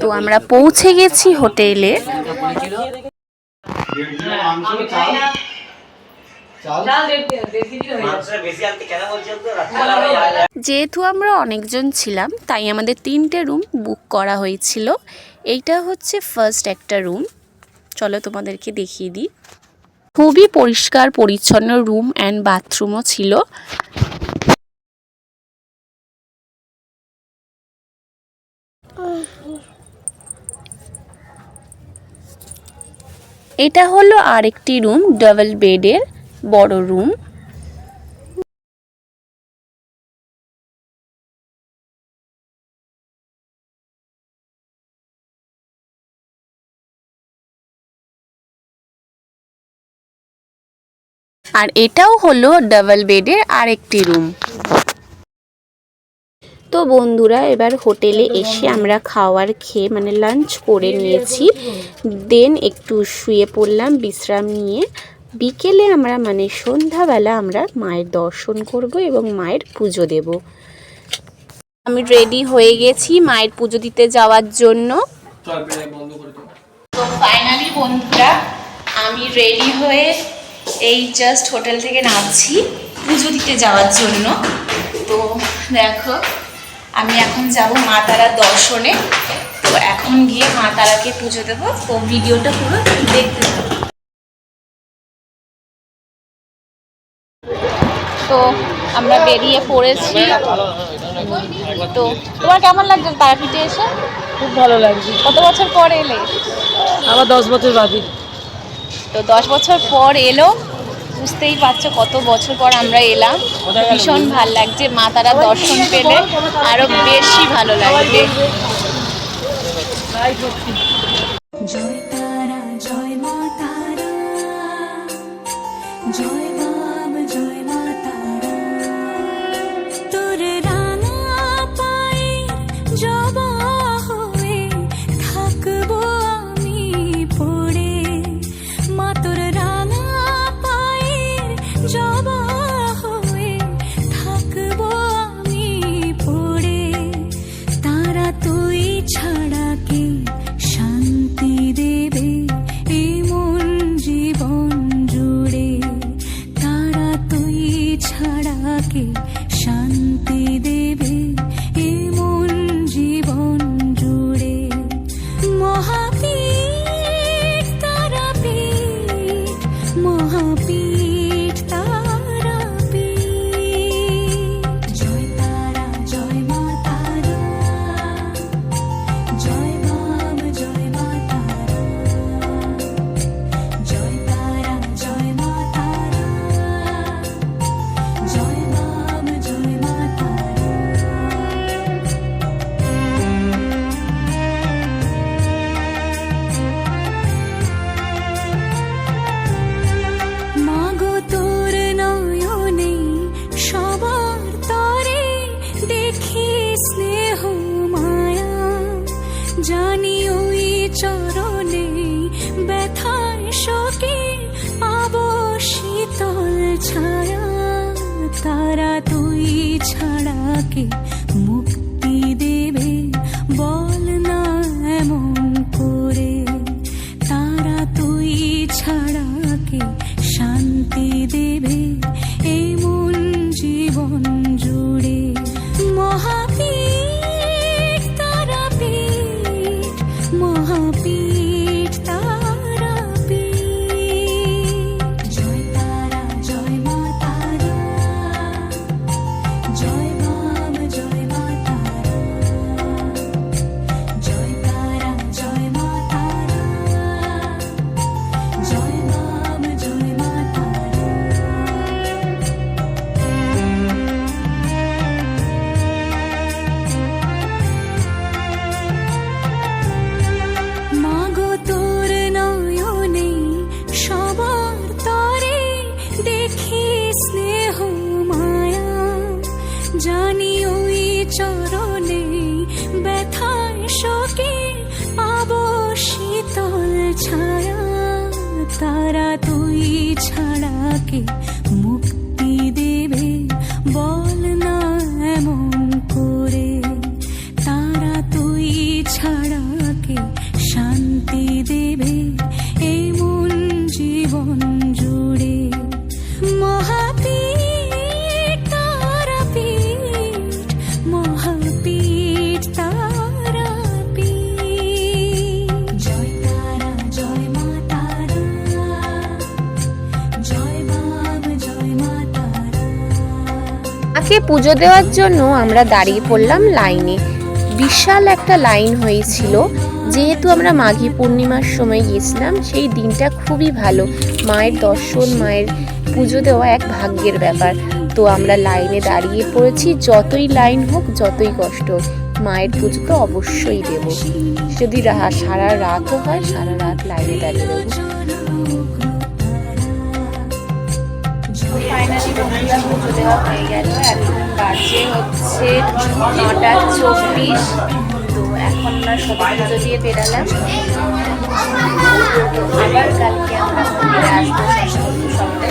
তো আমরা পৌঁছে গেছি হোটেলে। যেহেতু আমরা অনেকজন ছিলাম, তাই আমাদের তিনটে রুম বুক করা হয়েছিল। এইটা হচ্ছে ফার্স্ট একটা রুম চলো তোমাদেরকে দেখিয়ে দিই। খুবই পরিষ্কার, পরিচ্ছন্ন রুম অ্যান্ড বাথরুমও ছিল। এটা হলো আরেকটি রুম ডাবল বেডের বড় রুম আর এটাও হলো ডাবল বেডের আরেকটি রুম তো বন্ধুরা, এবার হোটেলে এসে আমরা খাওয়ার খেয়ে মানে লাঞ্চ করে নিয়েছি। দেন একটু শুয়ে পড়লাম, বিশ্রাম নিয়ে। বিকেলে আমরা মানে সন্ধ্যাবেলা আমরা মায়ের দর্শন করব এবং মায়ের পুজো দেব। আমি রেডি হয়ে গেছি মায়ের পুজো দিতে যাওয়ার জন্য। ফাইনালি বন্ধুরা, আমি রেডি হয়ে এই জাস্ট হোটেল থেকে নামছি পুজো দিতে যাওয়ার জন্য। তো দেখো আমি এখন যাব মা তারার দর্শনে। তো এখন গিয়ে মা তারাকে পুজো দেবো। তো ভিডিওটা পুরো দেখতে থাকো। তো আমরা বেরিয়ে পড়েছি। তো তোমার কেমন লাগছে তারাপীঠে এসে? খুব ভালো লাগছে। কত বছর পর এলে? আবার দশ বছর বাদে তো দশ বছর পর এলো। বুঝতেই পারছ কত বছর পর আমরা এলাম। ভীষণ ভালো লাগছে, মা তারা দর্শন পেলে আরও বেশি ভালো লাগবে। জয় জানি ওই চরণে ব্যথায় শোকে পাবো শীতল ছায়া। তারা তুই ছাড়া কে জানি ওই চরণে ব্যথায় শোকে পাবো শীতল ছায়া। তারা তুই ছাড়া কে পুজো দেওয়ার জন্য আমরা দাঁড়িয়ে পড়লাম লাইনে। বিশাল একটা লাইন হয়েছিল, যেহেতু আমরা মাঘী পূর্ণিমার সময় গেছিলাম সেই দিনটা খুবই ভালো। মায়ের দর্শন, মায়ের পুজো দেওয়া এক ভাগ্যের ব্যাপার। তো আমরা লাইনে দাঁড়িয়ে পড়েছি, যতই লাইন হোক, যতই কষ্ট মায়ের পুজো তো অবশ্যই দেব। যদি সারা রাতও হয়, সারা রাত লাইনে দাঁড়িয়ে দেবো ফাইনালি পুজো দেওয়া হয়ে গেল, এখন বাজে হচ্ছে নটা চব্বিশ। তো এখন আমরা সবাই পুজো দিয়ে বেরালাম। তো আবার কালকে আমরা মন্দিরে আসব।